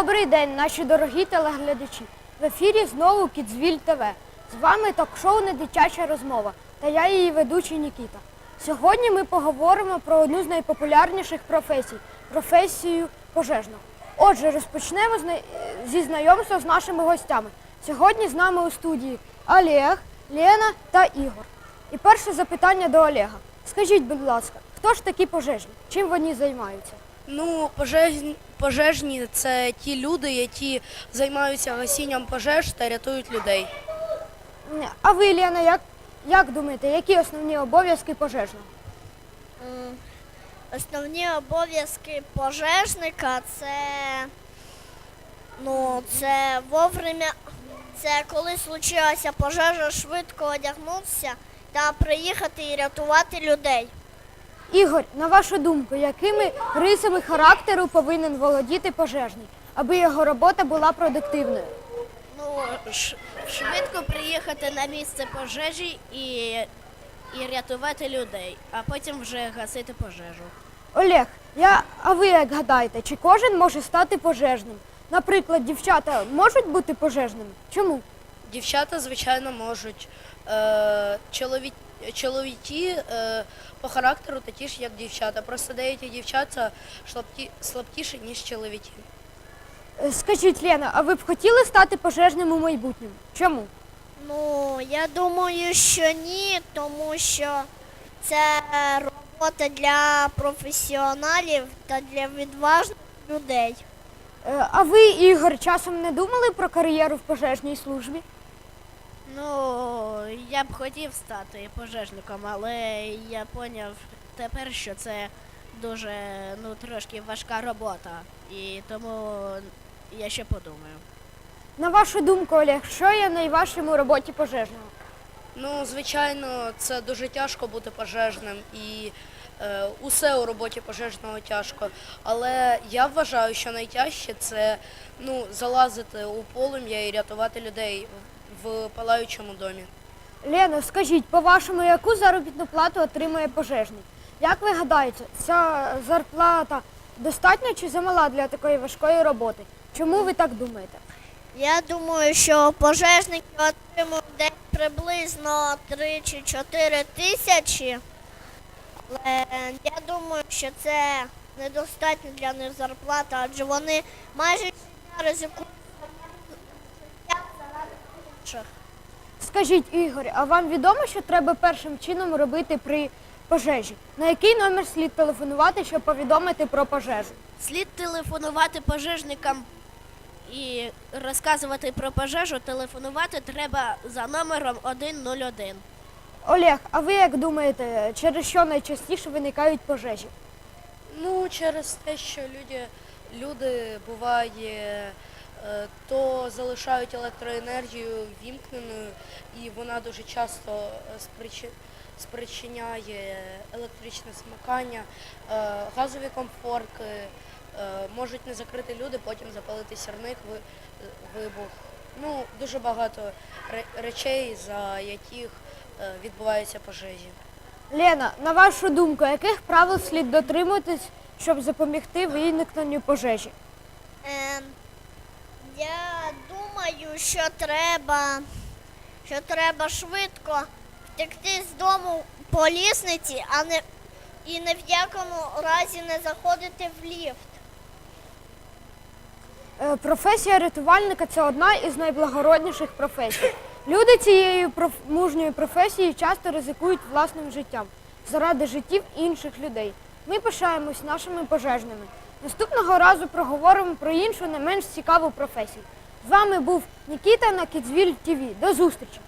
Добрий день, наші дорогі телеглядачі. В ефірі знову Кідзвіль ТВ. З вами ток-шоу «Не дитяча розмова та я її ведучий Нікіта. Сьогодні ми поговоримо про одну з найпопулярніших професій професію пожежного. Отже, розпочнемо зі знайомства з нашими гостями. Сьогодні з нами у студії Олег, Лена та Ігор. І перше запитання до Олега. Скажіть, будь ласка, хто ж такі пожежні? Чим вони займаються? Ну, пожежні, пожежні це ті люди, які займаються гасінням пожеж та рятують людей. А ви, Лена, як, як думаєте, які основні обов'язки пожежного? Основні обов'язки пожежника це, ну, це вовремя, це коли случилася пожежа, швидко одягнутися та приїхати і рятувати людей. Ігор, на вашу думку, якими рисами характеру повинен володіти пожежний, аби його робота була продуктивною? Ну, швидко приїхати на місце пожежі і, і рятувати людей, а потім вже гасити пожежу. Олег, я, а ви як гадаєте, чи кожен може стати пожежним? Наприклад, дівчата можуть бути пожежними? Чому? Дівчата, звичайно, можуть. Е, чолові, чоловіки е, по характеру такі ж, як дівчата. Просто деякі дівчата слабкі, слабкіші, ніж чоловіки. Е, Скажіть, Лена, а ви б хотіли стати пожежним у майбутньому? Чому? Ну, я думаю, що ні, тому що це робота для професіоналів та для відважних людей. А ви, Ігор, часом не думали про кар'єру в пожежній службі? Ну, я б хотів стати пожежником, але я поняв тепер, що це дуже ну, трошки важка робота. І тому я ще подумаю. На вашу думку, Олег, що є найважчим у роботі пожежного? Ну, звичайно, це дуже тяжко бути пожежним і е, усе у роботі пожежного тяжко. Але я вважаю, що найтяжче це ну, залазити у полум'я і рятувати людей в, палаючому домі. Лено, скажіть, по-вашому, яку заробітну плату отримує пожежний? Як ви гадаєте, ця зарплата достатня чи замала для такої важкої роботи? Чому ви так думаєте? Я думаю, що пожежники отримують десь приблизно 3 чи 4 тисячі. Але я думаю, що це недостатньо для них зарплата, адже вони майже щодня ризикують інших. Скажіть, Ігор, а вам відомо, що треба першим чином робити при пожежі? На який номер слід телефонувати, щоб повідомити про пожежу? Слід телефонувати пожежникам і розказувати про пожежу. Телефонувати треба за номером 101. Олег, а ви як думаєте, через що найчастіше виникають пожежі? Ну, через те, що люди, люди буває, то залишають електроенергію вімкненою, і вона дуже часто е, спричиняє електричне смикання, е, газові комфорки, е, можуть не закрити люди, потім запалити сірник, вибух. Ну, дуже багато речей, за яких е, відбуваються пожежі. Лена, на вашу думку, яких правил слід дотримуватись, щоб запобігти виникненню пожежі? Ем, я думаю, що треба, що треба швидко втекти з дому по лісниці, а не і ні в якому разі не заходити в ліфт. Е, Професія рятувальника це одна із найблагородніших професій. Люди цієї проф... мужньої професії часто ризикують власним життям заради життів інших людей. Ми пишаємось нашими пожежними. Наступного разу проговоримо про іншу не менш цікаву професію. З вами був Нікіта на Кідзвіль ТВ. До зустрічі!